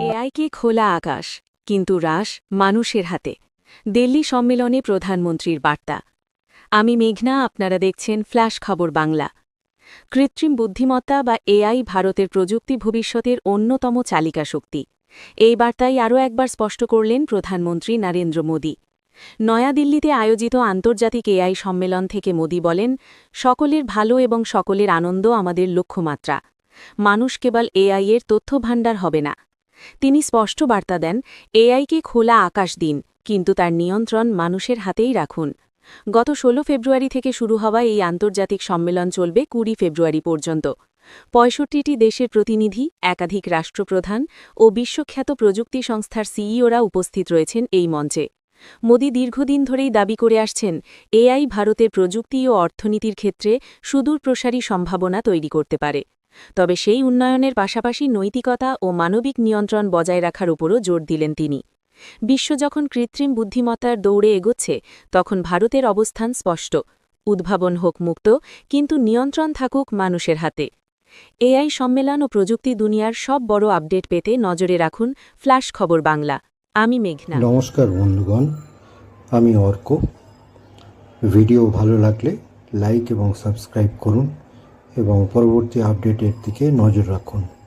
এআইকে খোলা আকাশ, কিন্তু হ্রাস মানুষের হাতে। দিল্লি সম্মেলনে প্রধানমন্ত্রীর বার্তা। আমি মেঘনা, আপনারা দেখছেন ফ্ল্যাশ খবর বাংলা। কৃত্রিম বুদ্ধিমত্তা বা এআই ভারতের প্রযুক্তি ভবিষ্যতের অন্যতম চালিকা শক্তি। এই বার্তাই আরও একবার স্পষ্ট করলেন প্রধানমন্ত্রী নরেন্দ্র মোদী। নয়াদিল্লিতে আয়োজিত আন্তর্জাতিক এআই সম্মেলন থেকে মোদী বলেন, সকলের ভালো এবং সকলের আনন্দ আমাদের লক্ষ্যমাত্রা। মানুষ কেবল এআই এর তথ্য ভাণ্ডার হবে না। তিনি স্পষ্ট বার্তা দেন এআইকে খোলা আকাশ দিন কিন্তু তার নিয়ন্ত্রণ মানুষের হাতেই রাখুন। গত ১৬ ফেব্রুয়ারি থেকে শুরু হওয়া এই আন্তর্জাতিক সম্মেলন চলবে কুড়ি ফেব্রুয়ারি পর্যন্ত। পঁয়ষট্টিটি দেশের প্রতিনিধি, একাধিক রাষ্ট্রপ্রধান ও বিশ্বখ্যাত প্রযুক্তি সংস্থার সিইওরা উপস্থিত রয়েছেন এই মঞ্চে। মোদী দীর্ঘদিন ধরেই দাবি করে আসছেন, এআই ভারতের প্রযুক্তি ও অর্থনীতির ক্ষেত্রে সুদূর প্রসারী সম্ভাবনা তৈরি করতে পারে। তবে সেই উন্নয়নের পাশাপাশি নৈতিকতা ও মানবিক নিয়ন্ত্রণ বজায় রাখার উপরও জোর দিলেন তিনি। বিশ্ব যখন কৃত্রিম বুদ্ধিমত্তার দৌড়ে এগোচ্ছে, তখন ভারতের অবস্থান স্পষ্ট। উদ্ভাবন হোক মুক্ত, কিন্তু নিয়ন্ত্রণ থাকুক মানুষের হাতে। এআই সম্মেলন ও প্রযুক্তি দুনিয়ার সব বড় আপডেট পেতে নজরে রাখুন ফ্ল্যাশ খবর বাংলা। আমি মেঘনা। নমস্কার বন্ধুগণ, আমি অর্ক। ভিডিও ভালো লাগলে লাইক এবং সাবস্ক্রাইব করুন। এবং পরবর্তী আপডেটের দিকে নজর রাখুন।